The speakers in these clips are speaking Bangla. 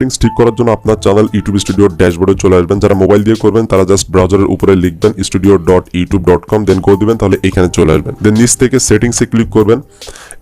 সেটিংস ঠিক করার জন্য আপনার চ্যানেল ইউটিউব স্টুডিওর ড্যাশবোর্ডে চলে আসবেন। যারা মোবাইল দিয়ে করবেন, তারা জাস্ট ব্রাউজারের উপরে লিখবেন studio dot YouTube dot com then করে দিবেন, তাহলে এখানে চলে আসবেন। দেন নিচ থেকে সেটিংসে ক্লিক করবেন।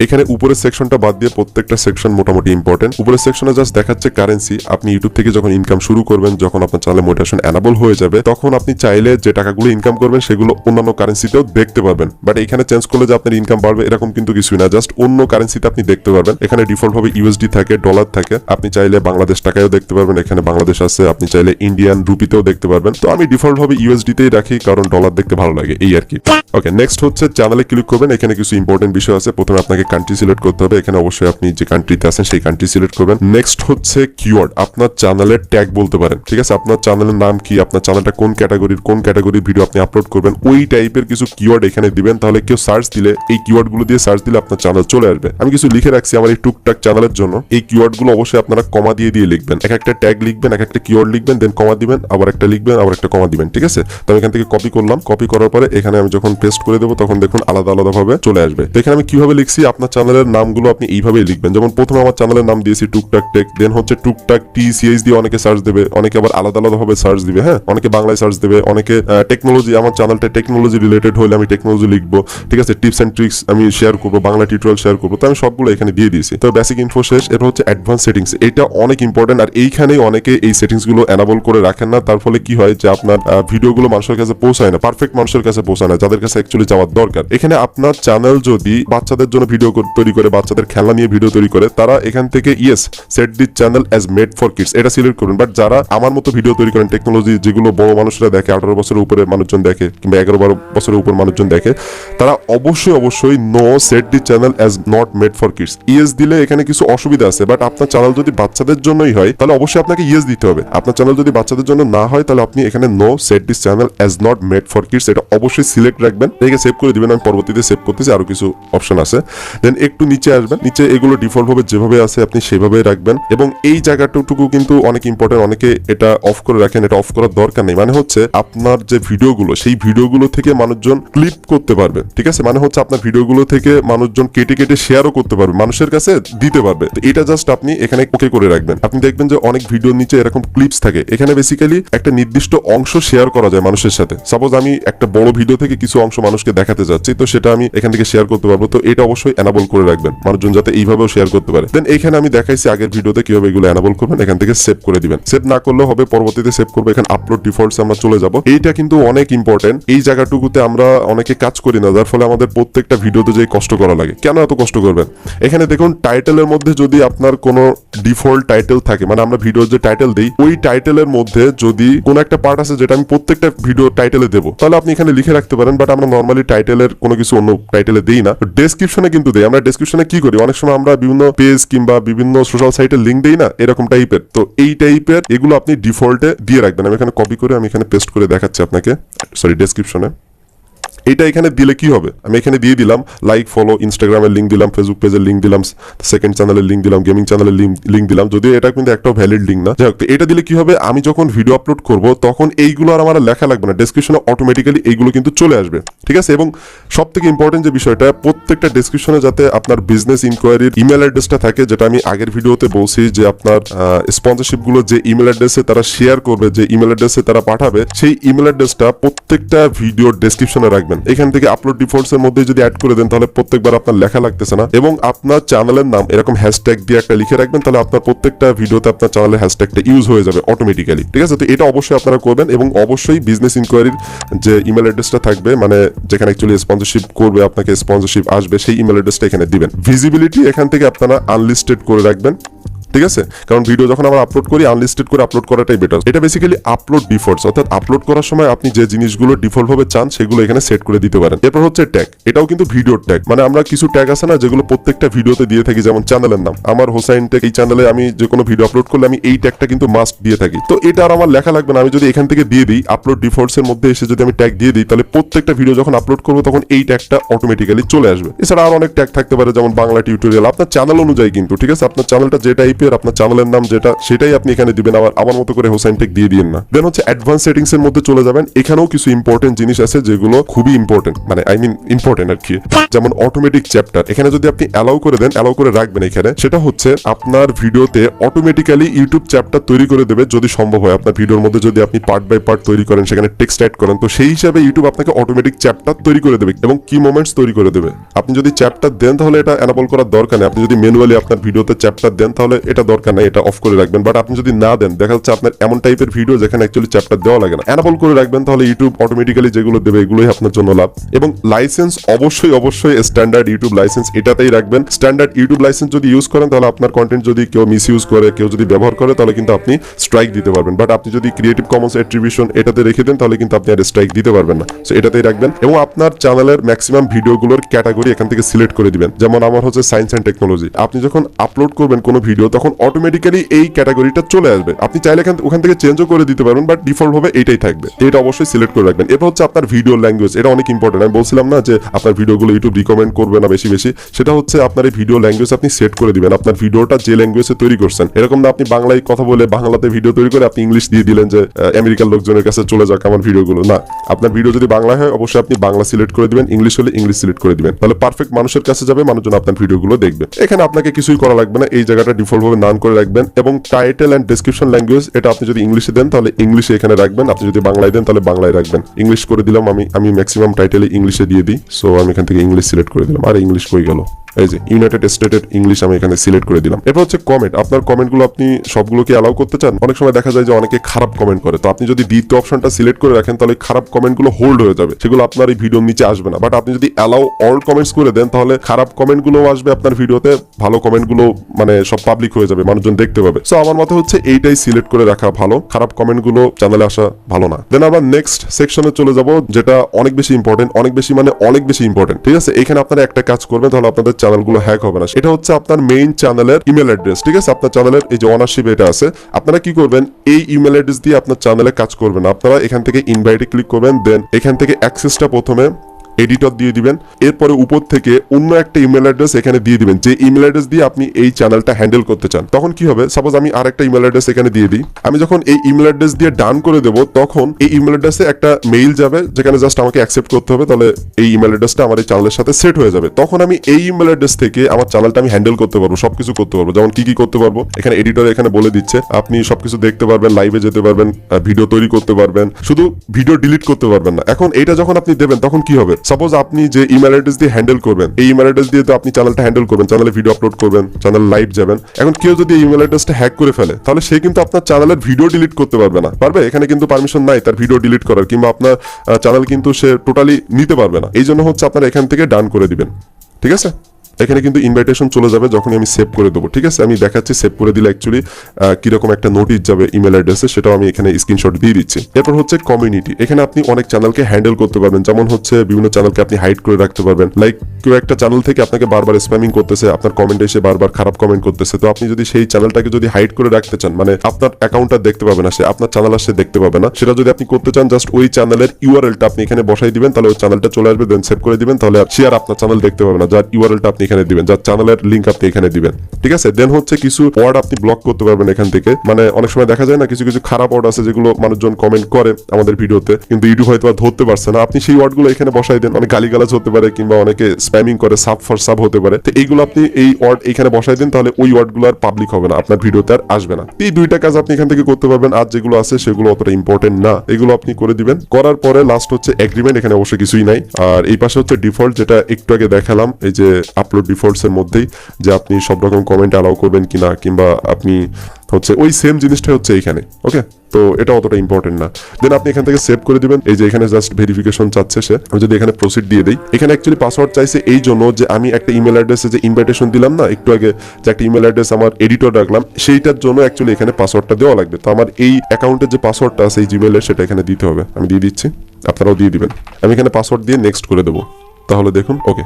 এখানে উপরের সেকশনটা বাদ দিয়ে প্রত্যেকটা সেকশন মোটামুটি ইম্পর্টেন্ট উপরের সেকশনে জাস্ট দেখাচ্ছে কারেন্সি আপনি ইউটিউব থেকে যখন ইনকাম শুরু করবেন, যখন আপনার চ্যানেলে মোটিভেশন অ্যানাবল হয়ে যাবে, তখন আপনি চাইলে যে টাকাগুলো ইনকাম করবেন, সেগুলো অন্যান্য কারেন্সিতেও দেখতে পারবেন। বাট এখানে চেঞ্জ করলে যে আপনার ইনকাম বাড়বে, এরকম কিন্তু কিছুই না। জাস্ট অন্য কারেন্সিতে আপনি দেখতে পারবেন। এখানে ডিফল্ট ভাবে ইউএসডি থাকে ডলার থাকে। আপনি চাইলে বাংলাদেশ টাকায়ও দেখতে পারবেন, এখানে বাংলাদেশ আছে, আপনি চাইলে ইন্ডিয়ান রুপিতেও দেখতে পারবেন। তো আমি ডিফল্ট ভাবে ইউএসডিতেই রাখি, কারণ ডলার দেখতে ভালো লাগে, এই আর কি। ওকে নেক্সট হচ্ছে চ্যানেলে ক্লিক করবেন, এখানে কিছু ইম্পর্টেন্ট বিষয় আছে। প্রথমে আপনাকে কান্ট্রি সিলেক্ট করতে হবে, এখানে অবশ্যই আপনি যে কান্ট্রিতে আছেন, সেই কান্ট্রি সিলেক্ট করবেন। নেক্সট হচ্ছে কিওয়ার্ড আপনার চ্যানেলের ট্যাগ বলতে পারেন, ঠিক আছে? আপনার চ্যানেলের নাম কি, আপনার চ্যানেলটা কোন ক্যাটাগরির কোন ক্যাটাগরির ভিডিও আপনি আপলোড করবেন, ওই টাইপের কিছু কিওয়ার্ড এখানে দিবেন, তাহলে কেউ সার্চ দিলে, এই কিওয়ার্ডগুলো দিয়ে সার্চ দিলে আপনার চ্যানেল চলে আসবে। আমি কিছু লিখে রাখছি আমার এই টুকটাক চ্যানেলের জন্য, এই কিওয়ার্ডগুলো অবশ্যই আপনারা কমা দিয়ে দিয়ে লিখবেন। এক একটা ট্যাগ লিখবেন, এক একটা কিওয়ার্ড লিখবেন দেন কমা দিবেন, আবার একটা লিখবেন, আবার একটা কমা দিবেন, ঠিক আছে? তো আমি এখান থেকে কপি করলাম। কপি করার পরে এখানে আমি যখন পেস্ট করে দেবো, তখন দেখুন আলাদা আলাদা ভাবে চলে আসবে। তো এখানে আমি কীভাবে লিখছি? আপনার চ্যানেলের নামগুলো আপনি এইভাবেই লিখবেন। যেমন প্রথমে আমার চ্যানেলের নাম দিয়েছি টুকটাক টেক দেন হচ্ছে টুকটাক টি সিএইচ দিয়ে অনেকে সার্চ দেবে, অনেকে আবার আলাদা আলাদা ভাবে সার্চ দিবে হ্যাঁ? অনেকে বাংলায় সার্চ দেবে, অনেকে টেকনোলজি আমার চ্যানেলটা টেকনোলজি রিলেটেড হলে আমি টেকনোলজি লিখব, ঠিক আছে? টিপস এন্ড ট্রিক্স আমি শেয়ার করব, বাংলা টিউটোরিয়াল শেয়ার করব, তো আমি সবগুলো এখানে দিয়ে দিয়েছি। তো বেসিক ইনফো শেষ, এটা হচ্ছে অ্যাডভান্স সেটিংস এটা অনেক ইম্পর্টেন্ট আর এইখানেই অনেকে এই সেটিংসগুলো অ্যানাবল করে রাখেন না। তার ফলে কি হয় যে আপনার ভিডিওগুলো মানুষের কাছে পৌঁছায় না পারফেক্ট মানুষের কাছে পৌঁছায় না, যাদের কাছে অ্যাকচুয়ালি যাওয়ার দরকার। এখানে আপনার চ্যানেল যদি বাচ্চাদের জন্য ভিডিও তৈরি করে, বাচ্চাদের খেলা নিয়ে ভিডিও তৈরি করে, তারা এখান থেকে yes set the channel as made for kids এটা সিলেক্ট করুন বাট যারা আমার মতো ভিডিও তৈরি করেন টেকনোলজি যেগুলো বড় মানুষরা দেখে, আঠারো বছরের উপরে মানুষজন দেখে, কিংবা এগারো বারো বছরের উপর মানুষজন দেখে, তারা অবশ্যই অবশ্যই no set the channel as not made for kids yes দিলে এখানে কিছু অসুবিধা আছে বাট আপনার চ্যানেল যদি বাচ্চাদের জন্যই হয়, তাহলে অবশ্যই আপনাকে ইয়েস দিতে হবে। আপনার চ্যানেল যদি বাচ্চাদের জন্য না হয়, তাহলে আপনি এখানে no set this channel as not made for kids এটা অবশ্যই সিলেক্ট রাখবেন। এটাকে সেভ করে দিবেন, আমি পরবর্তীতে সেভ করতেছি, আরও কিছু অপশন আছে। দেন একটু নিচে আসবেন, নিচে এগুলো ডিফল্ট ভাবে যেভাবে আছে আপনি সেভাবে রাখবেন। এবং এই জায়গাটুকু কিন্তু অনেক ইম্পর্টেন্ট অনেকে এটা অফ করে রাখেন, এটা অফ করার দরকার নেই। মানে হচ্ছে আপনার যে ভিডিওগুলো, সেই ভিডিওগুলো থেকে মানুষজন ক্লিপ করতে পারবে, ঠিক আছে? মানে হচ্ছে আপনার ভিডিওগুলো থেকে মানুষজন কেটে কেটে শেয়ারও করতে পারবে, মানুষের কাছে দিতে পারবে। এটা জাস্ট আপনি এখানে ওকে করে রাখবেন। আপনি দেখবেন যে অনেক ভিডিওর নিচে এরকম ক্লিপস থাকে। এখানে বেসিক্যালি একটা নির্দিষ্ট অংশ শেয়ার করা যায় মানুষের সাথে। সাপোজ আমি একটা বড় ভিডিও থেকে কিছু অংশ মানুষকে দেখাতে যাচ্ছি, তো সেটা আমি এখান থেকে শেয়ার করতে পারব। তো এটা অবশ্যই এনাবল করে রাখবেন। মানুষজন যাতে এইভাবেও শেয়ার করতে পারে। দেন এখানে আমি দেখাইছি আগের ভিডিওতে কীভাবে এগুলো এনাবল করবেন। এখান থেকে সেভ করে দিবেন। সেভ না করলেও হবে, পরবর্তীতে সেভ করব। এখানে আপলোড ডিফল্টস আমরা চলে যাব। এইটা কিন্তু অনেক ইম্পর্টেন্ট এই জায়গাটুকুতে আমরা অনেকে কাজ করি না, যার ফলে আমাদের প্রত্যেকটা ভিডিওতে যে কষ্ট করা লাগে। কেন এত কষ্ট করবেন? এখানে দেখুন টাইটেলের মধ্যে যদি আপনার কোনো ডিফল্ট টাইটেল থাকে মানে আমরা ভিডিওর যে টাইটেল দিই, ওই টাইটেলের মধ্যে যদি কোনো একটা পার্ট আছে যেটা আমি প্রত্যেকটা ভিডিও টাইটেলে দেবো, তাহলে আপনি এখানে লিখে রাখতে পারেন বাট আমরা নর্মালি টাইটেলের কোনো কিছু অন্য টাইটেলে দিই না। ডেসক্রিপশনে কিন্তু দিই। আমরা ডেসক্রিপশনে কি করি? অনেক সময় আমরা বিভিন্ন পেজ কিংবা বিভিন্ন সোশ্যাল সাইটে লিঙ্ক দিই না, এরকম টাইপের তো এই টাইপের এগুলো আপনি ডিফল্টে দিয়ে রাখবেন। আমি এখানে কপি করে, আমি এখানে পেস্ট করে দেখাচ্ছি আপনাকে। সরি ডেসক্রিপশনে এটা এখানে দিলে কি হবে? আমি এখানে দিয়ে দিলাম লাইক ফলো ইনস্টাগ্রামের লিঙ্ক দিলাম ফেসবুক পেজের লিঙ্ক দিলাম সেকেন্ড চ্যানেলের লিঙ্ক দিলাম গেমিং চ্যানেলের লিঙ্ক দিলাম। যদিও এটা কিন্তু একটাও ভ্যালিড লিঙ্ক না। যাই হোক এটা দিলে কি হবে? আমি যখন ভিডিও আপলোড করব, তখন এইগুলো আর আমার লেখা লাগবে না। ডেসক্রিপশনে অটোমেটিক্যালি এইগুলো কিন্তু চলে আসবে। ঠিক আছে? এবং সব থেকে ইম্পর্টেন্ট যে বিষয়টা, প্রত্যেকটা ডেসক্রিপশনে যাতে আপনার বিজনেস ইনকোয়ারির ইমেল অ্যাড্রেসটা থাকে, যেটা আমি আগের ভিডিওতে বলছি যে আপনার স্পন্সরশিপগুলো যে ইমেল অ্যাড্রেসে তারা শেয়ার করবে, যে ইমেল অ্যাড্রেসে তারা পাঠাবে, সেই ইমেল অ্যাড্রেসটা প্রত্যেকটা ভিডিওর ডেসক্রিপশনে রাখবেন এখান থেকে আপলোড ডিফল্টস এর মধ্যে যদি অ্যাড করে দেন, তাহলে প্রত্যেকবার আপনার লেখা লাগতেছে না। এবং আপনার চ্যানেলের নাম এরকম হ্যাশট্যাগ দিয়ে একটা লিখে রাখবেন, তাহলে আপনার প্রত্যেকটা ভিডিওতে আপনার চ্যানেলের হ্যাশট্যাগটা ইউজ হয়ে যাবে অটোমেটিক্যালি ঠিক আছে? তো এটা অবশ্যই আপনারা করবেন এবং অবশ্যই বিজনেস ইনকোয়ারির যে ইমেল অ্যাড্রেসটা থাকবে মানে যেখানে অ্যাকচুয়ালি স্পন্সরশিপ করবে, আপনাকে স্পন্সরশিপ আসবে, সেই ইমেল অ্যাড্রেসটা এখানে দিবেন। ভিজিবিলিটি এখান থেকে আপনারা আনলিস্টেড করে রাখবেন। ঠিক আছে? কারণ ভিডিও যখন আমরা আপলোড করি আনলিস্টেড করে আপলোড করাটাই বেটার এটা বেসিক্যালি আপলোড ডিফল্টস অর্থাৎ আপলোড করার সময় আপনি যে জিনিসগুলো ডিফল্ট ভাবে চান, সেগুলো এখানে সেট করে দিতে পারেন। এরপর হচ্ছে ট্যাগ এটাও কিন্তু ভিডিওর ট্যাগ মানে আমরা কিছু ট্যাগ আছে না, যেগুলো প্রত্যেকটা ভিডিওতে দিয়ে থাকি, যেমন চ্যানেলের নাম। আমার হোসাইন টেক এই চ্যানেলে আমি যে কোনো ভিডিও আপলোড করলে আমি এই ট্যাগটা কিন্তু মাস্ট দিয়ে থাকি। তো এটা আর আমার লেখা লাগবে না। আমি যদি এখান থেকে দিয়ে দিই আপলোড ডিফল্টস এর মধ্যে এসে যদি আমি ট্যাগ দিয়ে দিই, তাহলে প্রত্যেকটা ভিডিও যখন আপলোড করব, তখন এই ট্যাগটা অটোমেটিক্যালি চলে আসবে। এছাড়া আর অনেক ট্যাগ থাকতে পারে, যেমন বাংলা টিউটোরিয়াল আপনার চ্যানেল অনুযায়ী কিন্তু, ঠিক আছে? আপনার চ্যানেলটা যে টাইপের টাইপের আপনার চ্যানেলের নাম যেটা, সেটাই আপনি এখানে দিবেন। আবার আমার মতো করে হোসাইন টেক দিয়ে দিন না। দেন হচ্ছে অ্যাডভান্স সেটিংস এর মধ্যে চলে যাবেন। এখানেও কিছু ইম্পর্টেন্ট জিনিস আছে যেগুলো খুবই ইম্পর্টেন্ট মানে আই মিন ইম্পর্টেন্ট আর কি। যেমন অটোমেটিক চ্যাপ্টার এখানে যদি আপনি অ্যালাউ করে দেন অ্যালাউ করে রাখবেন এখানে, সেটা হচ্ছে আপনার ভিডিওতে অটোমেটিক্যালি ইউটিউব চ্যাপ্টার তৈরি করে দেবে যদি সম্ভব হয়। আপনার ভিডিওর মধ্যে যদি আপনি পার্ট বাই পার্ট তৈরি করেন, সেখানে টেক্সট অ্যাড করেন, তো সেই হিসাবে ইউটিউব আপনাকে অটোমেটিক চ্যাপ্টার তৈরি করে দেবে এবং কি মোমেন্টস তৈরি করে দেবে। আপনি যদি চ্যাপ্টার দেন, তাহলে এটা অ্যানাবল করার দরকার নেই। আপনি যদি ম্যানুয়ালি আপনার ভিডিওতে চ্যাপ্টার দেন, তাহলে এটা দরকার নেই, এটা অফ করে রাখবেন। বাট আপনি যদি না দেন, দেখা যাচ্ছে আপনার এমন টাইপের ভিডিও যেখানে অ্যাকচুয়ালি চ্যাপ্টার দেওয়া লাগে না। অ্যানাবল করে রাখবেন, তাহলে ইউটিউব অটোমেটিক্যালি যেগুলো দেবে, এগুলোই আপনার জন্য লাভ। এবং লাইসেন্স অবশ্যই অবশ্যই স্ট্যান্ডার্ড ইউটিউব লাইসেন্স এটাতেই রাখবেন। স্ট্যান্ডার্ড ইউটিউব লাইসেন্স যদি ইউজ করেন, তাহলে আপনার কন্টেন্ট যদি কেউ মিস ইউজ করে, কেউ যদি ব্যবহার করে, তাহলে কিন্তু আপনি স্ট্রাইক দিতে পারবেন। বাট আপনি যদি ক্রিয়েটিভ কমন্স অ্যাট্রিবিউশন এটাতে রেখে দেন, তাহলে কিন্তু আপনি আর স্ট্রাইক দিতে পারবেন না। সো এটাতেই রাখবেন। এবং আপনার চ্যানেলের ম্যাক্সিমাম ভিডিওগুলোর ক্যাটাগরি এখান থেকে সিলেক্ট করে দিবেন। যেমন আমার হচ্ছে সায়েন্স অ্যান্ড টেকনোলজি আপনি যখন আপলোড করবেন কোনো ভিডিও তখন অটোমেটিক্যালি এই ক্যাটাগরিটা চলে আসবে। আপনি চাইলে এখান ওখান থেকে চেঞ্জও করে দিতে পারবেন বাট ডিফল্ট ভাবে এইটাই থাকবে। এটা অবশ্যই সিলেক্ট করে রাখবেন। এরপর হচ্ছে আপনার ভিডিও ল্যাঙ্গুয়েজ এটা অনেক ইম্পর্টেন্ট আমি বলছিলাম না যে আপনার ভিডিওগুলো ইউটিউব রিকমেন্ড করবে না বেশি বেশি। সেটা হচ্ছে আপনার এই ভিডিও ল্যাঙ্গুয়েজ আপনি সেট করে দিবেন। আপনার ভিডিওটা যে ল্যাঙ্গুয়েজে তৈরি করছেন। এরকম না আপনি বাংলায় কথা বলে বাংলাতে ভিডিও তৈরি করে আপনি ইংলিশ দিয়ে দিলেন যে আমেরিকার লোকজনের কাছে চলে যাক আমার ভিডিওগুলো না, আপনার ভিডিও যদি বাংলা হয়, অবশ্যই আপনি বাংলা সিলেক্ট করে দিবেন ইংলিশ হলে ইংলিশ সিলেক্ট করে দিবেন। তাহলে পারফেক্ট মানুষের কাছে যাবে, মানুষজন আপনার ভিডিওগুলো দেখবে। এখানে আপনাকে কিছুই করা লাগবে না, এই জায়গাটা ডিফল্ট ভাবে নান করে রাখবেন এবং টাইটেল অ্যান্ড ডিসক্রিপশন ল্যাঙ্গুয়েজ এটা আপনি যদি ইংলিশে দেন, তাহলে ইংলিশে এখানে রাখবেন। আপনি যদি বাংলায় দেন, তাহলে বাংলায় রাখবেন। ইংলিশ করে দিলাম, আমি আমি ম্যাক্সিমাম টাইটেল ইংলিশে দিয়ে দিই। সো আমি এখান থেকে ইংলিশ সিলেক্ট করে দিলাম। আর ইংলিশ কই গেল। এই যে ইউনাইটেড স্টেটের ইংলিশ আমি এখানে সিলেক্ট করে দিলাম। এরপর হচ্ছে কমেন্ট আপনার কমেন্টগুলো আপনি সবগুলোকে অ্যালাউ করতে চান? অনেক সময় দেখা যায় যে অনেকে খারাপ কমেন্ট করে। তো আপনি যদি দ্বিতীয় অপশনটা সিলেক্ট করে রাখেন, তাহলে খারাপ কমেন্টগুলো হোল্ড হয়ে যাবে। সেগুলো আপনার এই ভিডিওর নিচে আসবে না। বাট আপনি যদি অ্যালাউ অল কমেন্টস করে দেন, তাহলে খারাপ কমেন্টগুলো আসবে আপনার ভিডিওতে ভালো কমেন্টগুলো মানে সব পাবলিক হয়ে যাবে, মানুষজন দেখতে পাবে। সো আমার মতে হচ্ছে এইটাই সিলেক্ট করে রাখা ভালো। খারাপ কমেন্টগুলো চ্যানেলে আসা ভালো না। দেন আমরা নেক্সট সেকশনে চলে যাব, যেটা অনেক বেশি ইম্পর্টেন্ট অনেক বেশি মানে অনেক বেশি ইম্পর্টেন্ট ঠিক আছে? এখানে আপনারা একটা কাজ করবেন, তাহলে আপনাদের চ্যানেলগুলো হ্যাক হবে না। এটা হচ্ছে আপনার মেইন চ্যানেলের ইমেল অ্যাড্রেস ঠিক আছে? আপনার চ্যানেলের এই যে অনারশিপ এটা আছে, আপনারা কি করবেন? এই ইমেল অ্যাড্রেস দিয়ে আপনার চ্যানেলে কাজ করবেন। আপনারা এখান থেকে ইনভাইটে ক্লিক করবেন দেন এখান থেকে অ্যাক্সেসটা প্রথমে এডিটর দিয়ে দিবেন। এরপরে উপর থেকে অন্য একটা ইমেল অ্যাড্রেস এখানে দিয়ে দিবেন। যে ইমেল অ্যাড্রেস দিয়ে আপনি এই চ্যানেলটা হ্যান্ডেল করতে চান। তখন কি হবে? সাপোজ আমি আর একটা ইমেল অ্যাড্রেস এখানে দিয়ে দিই। আমি যখন এই ইমেল অ্যাড্রেস দিয়ে ডান করে দেবো, তখন এই ইমেল অ্যাড্রেসে একটা মেইল যাবে, যেখানে জাস্ট আমাকে অ্যাকসেপ্ট করতে হবে। তাহলে এই ইমেল অ্যাড্রেসটা আমার এই চ্যানেলের সাথে সেট হয়ে যাবে। তখন আমি এই ইমেল অ্যাড্রেস থেকে আমার চ্যানেলটা আমি হ্যান্ডেল করতে পারব, সবকিছু করতে পারব। যেমন কি কি করতে পারব? এখানে এডিটর এখানে বলে দিচ্ছে, আপনি সবকিছু দেখতে পারবেন লাইভে যেতে পারবেন ভিডিও তৈরি করতে পারবেন। শুধু ভিডিও ডিলিট করতে পারবেন না। এখন এইটা যখন আপনি দেবেন, তখন কি হবে? সাপোজ আপনি যে ইমেল অ্যাড্রেস দিয়ে হ্যান্ডেল করবেন, এই ইমেল অ্যাড্রেস দিয়ে তো আপনি চ্যানেলটা হ্যান্ডেল করবেন চ্যানেলে ভিডিও আপলোড করবেন চ্যানেল লাইভ যাবেন। এখন কেউ যদি ইমেল অ্যাড্রেসটা হ্যাক করে ফেলে, তাহলে সে কিন্তু আপনার চ্যানেলের ভিডিও ডিলিট করতে পারবে না। পারবে? এখানে কিন্তু পারমিশন নাই তার ভিডিও ডিলিট করার, কিংবা আপনার চ্যানেল কিন্তু সে টোটালি নিতে পারবে না। এই জন্য হচ্ছে আপনার এখান থেকে ডান করে দিবেন। ঠিক আছে? এখানে কিন্তু ইনভাইটেশন চলে যাবে যখনই আমি সেভ করে দেবো, ঠিক আছে? আমি দেখাচ্ছি সেভ করে দিলে অ্যাকচুয়ালি কীরকম একটা নোটিশ যাবে ইমেল অ্যাড্রেসে সেটাও আমি এখানে স্ক্রিনশট দিয়ে দিচ্ছি। এরপর হচ্ছে কমিউনিটি এখানে আপনি অনেক চ্যানেলকে হ্যান্ডেল করতে পারবেন, যেমন হচ্ছে বিভিন্ন চ্যানেলকে আপনি হাইড করে রাখতে পারবেন। লাইক কেউ একটা চ্যানেল থেকে আপনাকে বারবার স্প্যামিং করতেছে, আপনার কমেন্ট এসে বারবার খারাপ কমেন্ট করতেছে, তো আপনি যদি সেই চ্যানেলটাকে যদি হাইড করে রাখতে চান মানে আপনার অ্যাকাউন্টটা দেখতে পাবে না সে, আপনার চ্যানেল আর সে দেখতে পাবে না। সেটা যদি আপনি করতে চান জাস্ট ওই চ্যানেলের ইউআরএলটা আপনি এখানে বসাই দিবেন, তাহলে ওই চ্যানেলটা চলে আসবে দেন সেভ করে দিবেন, তাহলে সে আর আপনার চ্যানেল দেখতে পাবে না, যার ইউআরএলটা আপনি এখানে দিবেন, যার চ্যানেলের লিঙ্ক আপনি এখানে দিবেন। ঠিক আছে? দেন হচ্ছে কিছু ওয়ার্ড আপনি ব্লক করতে পারবেন এখান থেকে। মানে অনেক সময় দেখা যায় না, কিছু কিছু খারাপ ওয়ার্ড আছে যেগুলো মানুষজন কমেন্ট করে আমাদের ভিডিওতে, কিন্তু ইউটিউব হয়তো ধরতে পারছে না। আপনি সেই ওয়ার্ডগুলো এখানে বসাই দেন, অনেক গালিগালাজ হতে পারে কিংবা অনেকে স্প্যামিং করে সাব ফর সাব হতে পারে। তো এইগুলো আপনি এই ওয়ার্ড এখানে বসাই দেন, তাহলে ওই ওয়ার্ডগুলো আর পাবলিক হবে না, আপনার ভিডিওতে আর আসবে না। এই দুইটা কাজ আপনি এখান থেকে করতে পারবেন, আর যেগুলো আছে সেগুলো অতটা ইম্পর্টেন্ট না। এগুলো আপনি করে দিবেন। করার পরে লাস্ট হচ্ছে এগ্রিমেন্ট এখানে অবশ্যই কিছুই নাই। আর এই পাশে হচ্ছে ডিফল্ট যেটা একটু আগে দেখালাম, এই যে আপলোড ডিফল্টস এর মধ্যেই যে আপনি সব রকম কমেন্ট অ্যালাউ করবেন কিনা, কিংবা আপনি হচ্ছে ওই সেম জিনিসটা হচ্ছে এখানে ওকে তো এটা অতটা ইম্পর্টেন্ট না। দেন আপনি এখান থেকে সেভ করে দিবেন। এই যে এখানে জাস্ট ভেরিফিকেশন চাচ্ছে সে, আমি যদি এখানে প্রসিড দিয়ে দিই, এখানে অ্যাকচুয়ালি পাসওয়ার্ড চাইছে এই জন্য যে আমি একটা ইমেল অ্যাড্রেসে যে ইনভাইটেশন দিলাম না, একটু আগে যে একটা ইমেল অ্যাড্রেস আমার এডিটর রাখলাম, সেইটার জন্য অ্যাকচুয়ালি এখানে পাসওয়ার্ডটা দেওয়া লাগবে। তো আমার এই অ্যাকাউন্টের যে পাসওয়ার্ডটা আছে এই জিমেলের সেটা এখানে দিতে হবে। আমি দিয়ে দিচ্ছি। আপনারাও দিয়ে দিবেন। আমি এখানে পাসওয়ার্ড দিয়ে নেক্সট করে দেবো। তাহলে দেখুন ওকে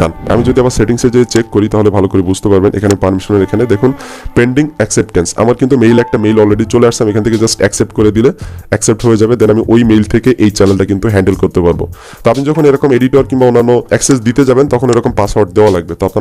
ডান আমি যদি আবার সেটিংসে যে চেক করি, তাহলে ভালো করে বুঝতে পারবেন। এখানে পারমিশনের এখানে দেখুন পেন্ডিং অ্যাকসেপ্টেন্স আমার কিন্তু মেইল একটা মেইল অলরেডি চলে আসছে, আমি এখান থেকে জাস্ট অ্যাকসেপ্ট করে দিলে অ্যাকসেপ্ট হয়ে যাবে দেন আমি ওই মেইল থেকে এই চ্যানেলটা কিন্তু হ্যান্ডেল করতে পারব। তো আপনি যখন এরকম এডিটর কিংবা অন্যান্য অ্যাক্সেস দিতে যাবেন, তখন এরকম পাসওয়ার্ড দেওয়া লাগবে। তো আপনার